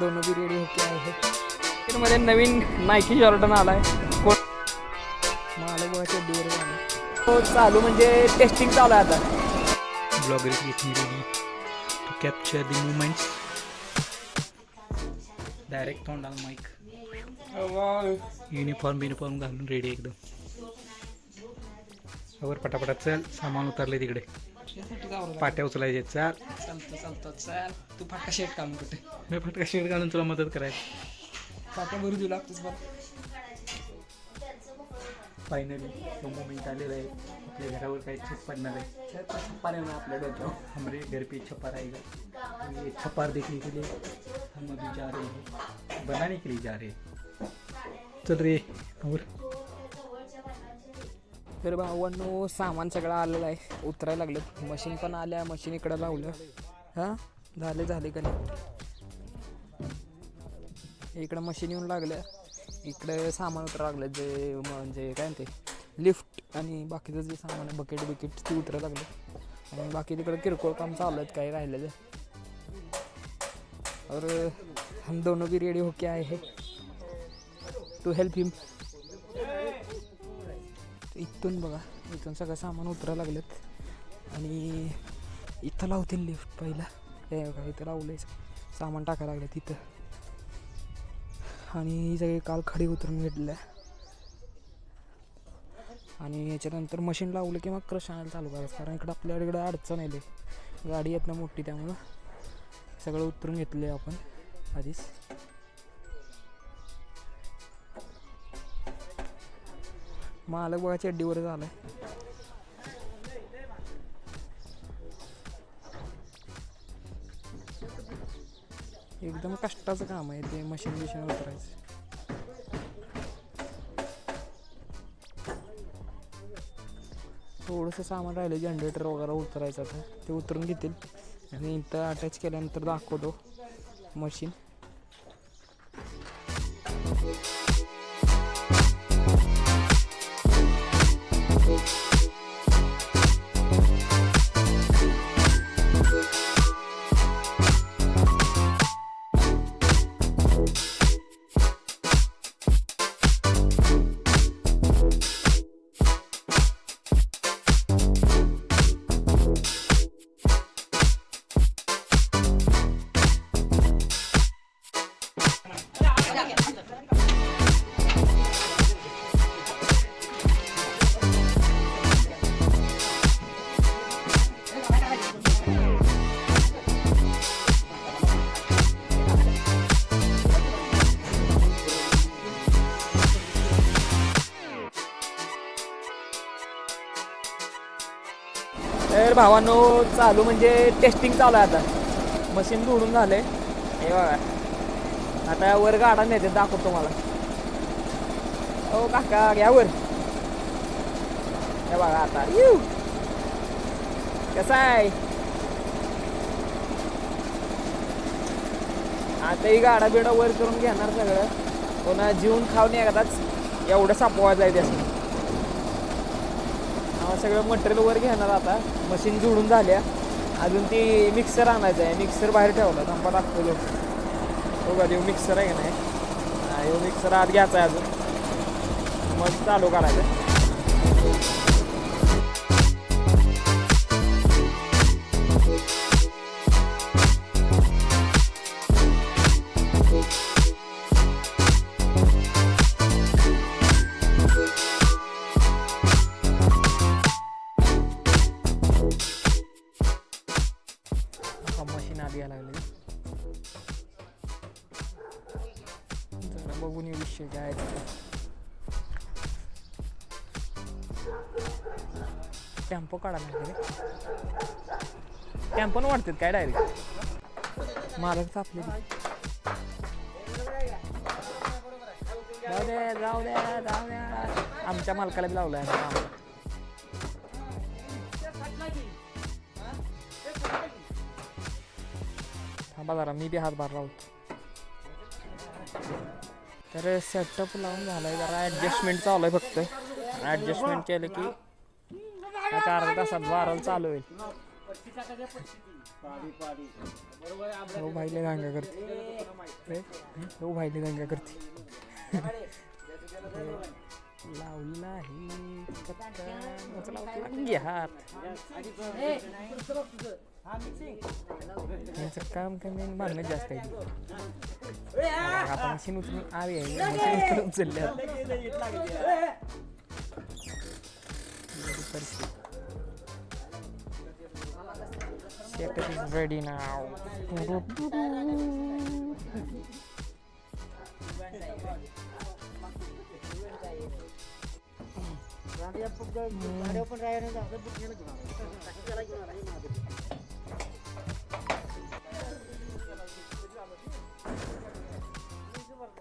दोन be ready होते आहे. त्यामध्ये नवीन नायकी जॉर्डन आलाय. कोण? मालक बघा चड्डीवर झालं तो चालू म्हणजे टेस्टिंग चालू आहे आता. Is getting ready. To capture the moments. Direct तोंडाला माईक युनिफॉर्म युनिफॉर्म घालून रेडी एकदम. वर पटापटा चल सामान उतरले तिकडे. पाट्या उचलायचे चाल. चालतं चालतं चाल. तू फाटका शेट काढून कुठे? मी फटका शेड घालून तुला मदत करायची फाट्या भरू देऊ लागतोच बघ. फायनली तो मोमेंट आलेला आहे. आपल्या घरावर काही छत पडणार आहे. छप्पा नाही आपल्या डोक्यावर. हमारे घर पे छप्पा रहेगा ये छप्पर देखने के लिए हम अभी जा रहे हैं. बनाने के लिए जा रहे हैं. चल रे और? तर भावांनो सामान सगळं आलेलं आहे. उतरायला लागलं. मशीन पण आल्या मशीन इकडं लावलं. हां? झाले झाले नाही? इकडं मशीन येऊन लागलं इकडं सामान उतरा लागलं. जे म्हणजे काय ते लिफ्ट आणि बाकीचं जे सामान आहे बकेट बिकेट ते उतरायला लागलं. आणि बाकी तिकडं किरकोळ काम चालू आहेत काही राहिलेलं. और हम दोनों भी रेडी होके आए हैं टू हेल्प हिम इथून बघा इथून सगळं सामान उतरायला लागलेत. आणि इथं लावतील लिफ्ट पहिला. हे बघा इथं लावलंय सामान टाकायला लागलं तिथं आणि ही सगळी काल खडी उतरून घेतल्या. आणि याच्यानंतर मशीन लावलं की मग क्रश आणायला चालू करायचं. कारण इकडं आपल्याकडे इकडं अडचण आहे गाडी येत ना मोठी त्यामुळं सगळं उतरून घेतलं आहे आपण. आधीच. मालक बघा चड्डीवर झालाय. एकदम कष्टाचं काम आहे ते मशीन बिशीन उतरायचं थोडंसं सामान राहिलं जनरेटर वगैरे उतरायचं आता. ते उतरून घेतील. आणि इथं अटॅच केल्यानंतर दाखवतो मशीन भावांनो चालू म्हणजे टेस्टिंग चालू आहे आता. मशीन जोडून झालंय. हे बघा. आता वर गाडा नेते दाखवतो तुम्हाला. हो काका घ्या वर. हे बघा आता. यू. कसं आहे? आता ही गाडा बिडा वर करून घेणार सगळं. पुन्हा जीवन खाऊन एकदाच एवढं सापवायचं आहे त्याचं. सगळं मटेरियल वर घेणार आता. मशीन जोडून झाल्या. अजून ती मिक्सर आणायचं आहे. मिक्सर बाहेर ठेवला. थांबा दाखवतो हो का देऊ मिक्सर आहे का नाही? येऊ मिक्सर आत घ्यायचा आहे अजून. मग चालू करायचं. हा मशीन घ्यायला लागले. जरा बघून येऊ विषय काय आहे काढा टेम्पो काढायला लागले टेम्पो वाढतात काय डायरेक्ट मालक चापले जाऊ द्या जाऊ द्या जाऊ द्या आमच्या मालकाला बी लावलं आहे थांबा जरा मी बी हातभार लावतो तर सेटअप लावून झालाय. जरा ॲडजस्टमेंट चालू आहे फक्त. ॲडजस्टमेंट केलं की आता अर्धा तासात बाराला चालू होईल. हो भाईले गांगा करते. हो? भाईले गांगा करते. लावलेला आहे हात. उचला उचला घे हात यांचं काम कमी आणि भांडणं जास्त आहे. आता मशीन उचलून आली आहे. मशीन उचलून उचलली. आता. Very thirsty. Setup is ready now.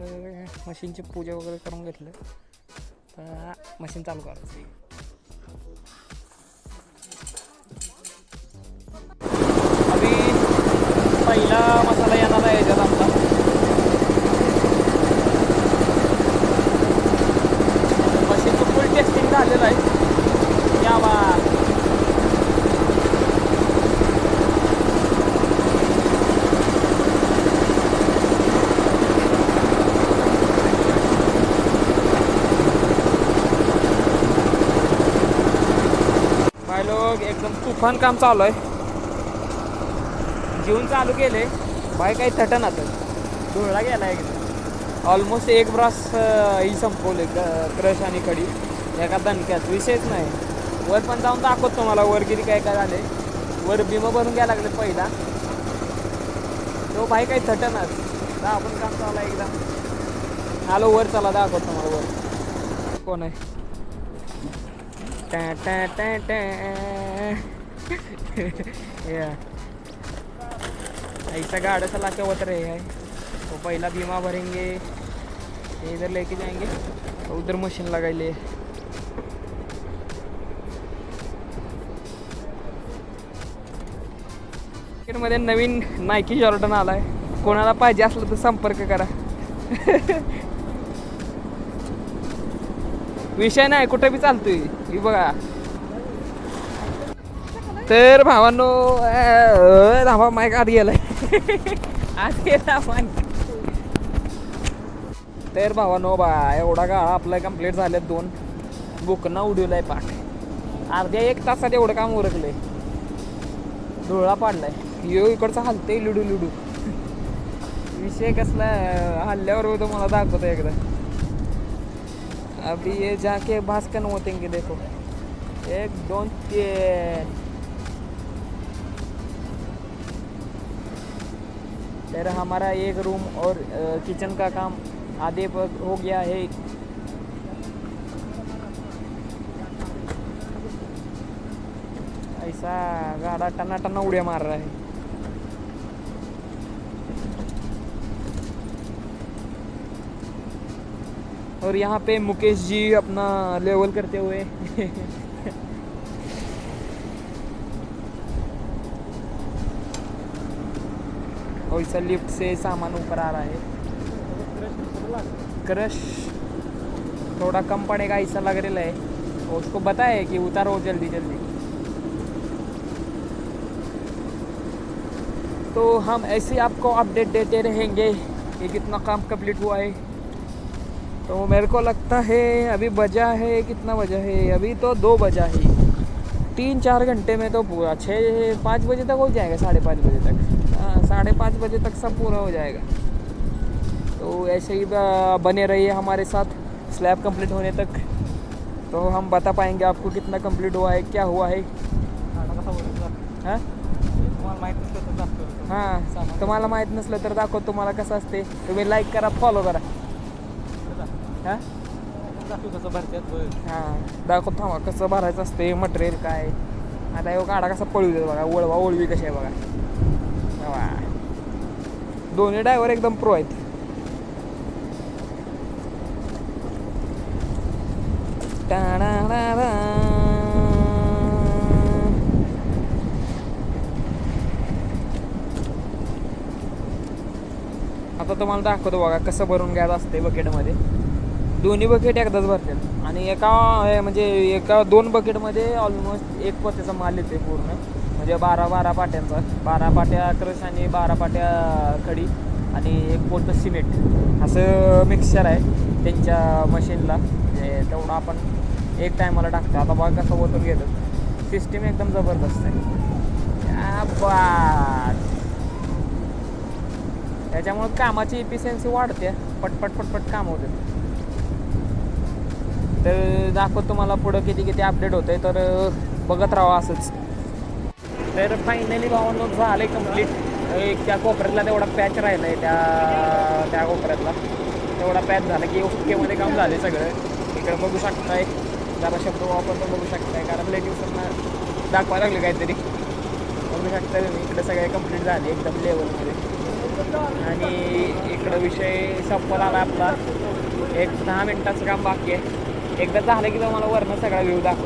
तर मशीनची पूजा वगैरे करून घेतलं. तर मशीन चालू करायचं पहिला मसाला येणार आहे याच्यात आमचा मशीनचं फुल टेस्टिंग झालेलं आहे या बा भाई लोग एकदम तुफान काम चालू आहे. जीवन चालू केले बाय काही थटन आता. धुळला गेला एकदम ऑलमोस्ट एक ब्रास ही संपवले क्रश आणि कडी. एका दणक्यात. विषयच नाही. वर पण जाऊन दाखवतो तुम्हाला वर किती काय काय झाले वर बिमं भरून घ्यायला लागले पहिला. तो भाई काही थटनच दा आपण काम चालू आहे एकदा. आलो वर चला दाखवतो तुम्हाला वर. कोण आहे? टॅ टॅ टॅ टॅ. ऐसा गाड़ा चला के उतर रहे हैं. तो पहला बीमा भरेंगे. इधर लेके जाएंगे. और उधर मशीन लगाई ले मध्ये नवीन नायकी जॉर्डन आलाय. कोणाला पाहिजे असलं तर संपर्क करा. विषय नाही कुठे बी चालतोय. बघा. तर भावांनो धाबा माईक आत गेलाय. आत गेला तर भावांनो बा एवढा गाळा आपला कंप्लीट झाल्यात दोन. बुकना उडवलाय पाक अर्ध्या एक तासात एवढं काम उरकलंय. डोळा पाडलाय. यो इकडचा हलते लुडू लुडू. विषय कसला हल्ल्यावर होतो मला दाखवतो एकदा. अभी ये जाके भास्कर होतेंगे देखो. एक दोन तीन. फिर हमारा एक रूम और किचन का काम आधे पर हो गया है। ऐसा गाड़ा टना टना उड़िया मार रहा है। और यहाँ पे मुकेश जी अपना लेवल करते हुए और इस लिफ्ट से सामान ऊपर आ रहा है। क्रश थोड़ा कम पड़ेगा ऐसा लग रहा है। और उसको बताए कि उतारो जल्दी जल्दी। तो हम ऐसे आपको अपडेट देते रहेंगे कि कितना काम कंप्लीट हुआ है। तो मेरे को लगता है अभी बजा है, कितना बजा है? अभी तो दो बजा है। तीन चार घंटे में तो पूरा, छः, पाँच बजे तक हो जाएगा, साढ़े पाँच बजे तक। साढ़े पाँच बजे तक सब पूरा हो जाएगा। तो ऐसे ही बने रहिए हमारे साथ। स्लैब कंप्लीट होने तक। तो हम बता पाएंगे आपको कितना कंप्लीट हुआ है क्या हुआ है। हाँ? हां तुम्हाला माहीत नसलं तर दाखव तुम्हाला कसं असते. तुम्ही लाईक करा फॉलो करा. हां? हां दाखव थांबा कसं भरायचं असते मटेरियल काय. आता गाडा कसा पळू दे बघा वळवा ओळवी कशी आहे बघा. दोन्ही ड्रायव्हर एकदम प्रो आहेत. आता तुम्हाला दाखवतो बघा कसं भरून घ्यायचं असते बकेटमध्ये दोन्ही बकेट एकदाच भरतात. आणि एका म्हणजे एका दोन बकेटमध्ये ऑलमोस्ट एक पोत्याचा माल येते पूर्ण. म्हणजे बारा बारा पाट्यांचा बारा पाट्या क्रश आणि बारा पाट्या खडी आणि एक पोतं सिमेंट. असं मिक्सचर आहे त्यांच्या मशीनला म्हणजे तेवढं आपण एक टायमाला टाकतो. आता बघा कसं ओतून घेतं. सिस्टीम एकदम जबरदस्त आहे. त्याच्यामुळे कामाची इफिशियन्सी वाढते. पटपट पटपट काम होते. तर दाखवत तुम्हाला पुढं किती किती अपडेट होते तर बघत राहा असंच. तर फायनली भावांनो झालं कंप्लीट एक त्या कोपऱ्यातला तेवढा पॅच राहिला आहे त्या त्या कोपऱ्यातला. तेवढा पॅच झाला की ओकेमध्ये काम झाले सगळं. इकडे बघू शकताय. जरा शब्द वापरतो बघू शकताय कारण लय दिवसांना दाखवायला लागले काहीतरी. बघू शकताय तुम्ही इकडे सगळे कंप्लीट झाले एकदम लेवलमध्ये आणि इकडं विषय संपला आला आपला. एक दहा मिनटाचं काम बाकी आहे. एकदा झालं की तुम्हाला वरनं सगळा व्ह्यू दाखवा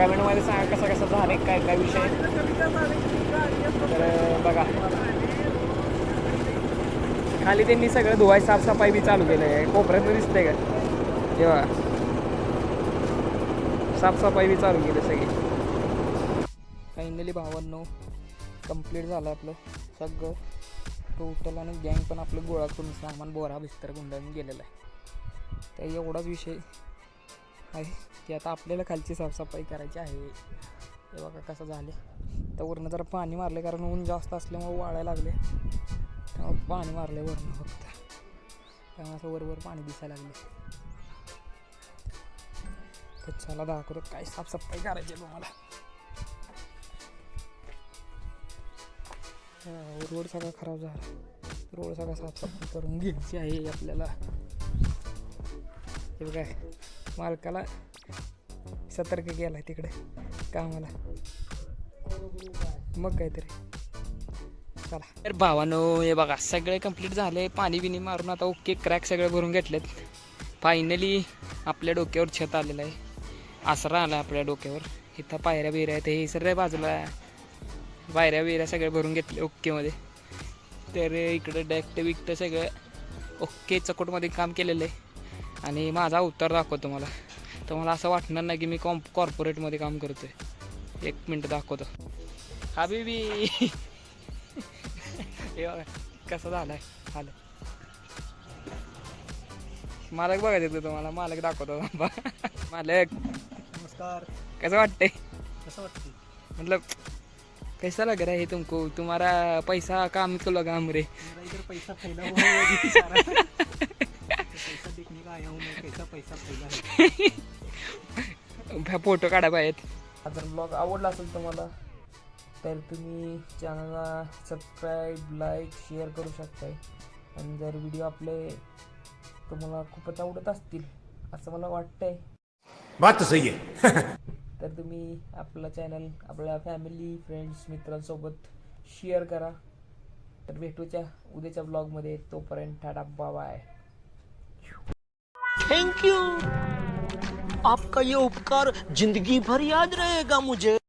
कमेंटमध्ये सांगा कसं कसं झालं काय काय विषय तर बघा. खाली त्यांनी सगळं धुवाय साफसफाई बी चालू केलं आहे कोपऱ्यात दिसतंय का? तेव्हा साफसफाई बी चालू केली सगळी. फायनली भावांनो कंप्लीट झालं आपलं सगळं. टोटल आणि गँग पण आपलं गोळा करून सामान बोरा बिस्तर गुंडाळून गेलेलं आहे. तर एवढाच विषय. आहे. की आता आपल्याला खालची साफसफाई करायची आहे. हे बघा कसं झाले तर वरनं जरा पाणी मारले कारण ऊन जास्त असल्यामुळे वाळायला लागले त्यामुळे पाणी मारले वरनं फक्त. त्यामुळे असं वरवर पाणी दिसायला लागले तर चला दाखवतो काय साफसफाई करायची आहे तुम्हाला रोड सगळा खराब झाला. रोड सगळा साफसफाई करून घ्यायची आहे आपल्याला. हे बघा. मालकाला सतर्क केला तिकडे कामाला. मग काहीतरी. चला. तर भावानो हे बघा सगळे कंप्लीट झाले. पाणी बिनी मारून आता ओके क्रॅक सगळे भरून घेतलेत. फायनली आपल्या डोक्यावर छत आलेलं आहे. आसरा आला आपल्या डोक्यावर. इथं पायऱ्या बिऱ्या आहेत हे सगळ्या बाजूला पायऱ्या बिऱ्या सगळे भरून घेतले ओकेमध्ये तर इकडं डॅक्ट बिक्ट सगळं ओके चकोटमध्ये काम केलेलं आहे. आणि माझा उत्तर दाखवतो मला तर मला असं वाटणार नाही की मी कॉम कॉर्पोरेटमध्ये काम करतो आहे एक मिनटं दाखवतो. हा बेबी हे बघा, कसं झालं. आहे आलं मालक बघायचं येतं तुम्हाला? मालक दाखवतो थांबा. मालक! नमस्कार. कसं वाटतंय? कसं वाटतं मतलब कैसा लग रहा है तुमको? तुम्हारा पैसा काम को लगा हमरे. इधर पैसा फोटो काढा पाहिजेत जर ब्लॉग आवडला असेल तुम्हाला तर तुम्ही चॅनलला सबस्क्राईब लाईक शेअर करू शकताय. आणि जर व्हिडिओ आपले तुम्हाला खूपच आवडत असतील असं मला वाटतंय बात सही है तर तुम्ही आपला चॅनल आपल्या फॅमिली फ्रेंड्स मित्रांसोबत शेअर करा. तर भेटूच्या उद्याच्या ब्लॉगमध्ये तोपर्यंत टाटा बाय थैंक यू आपका ये उपकार जिंदगी भर याद रहेगा मुझे।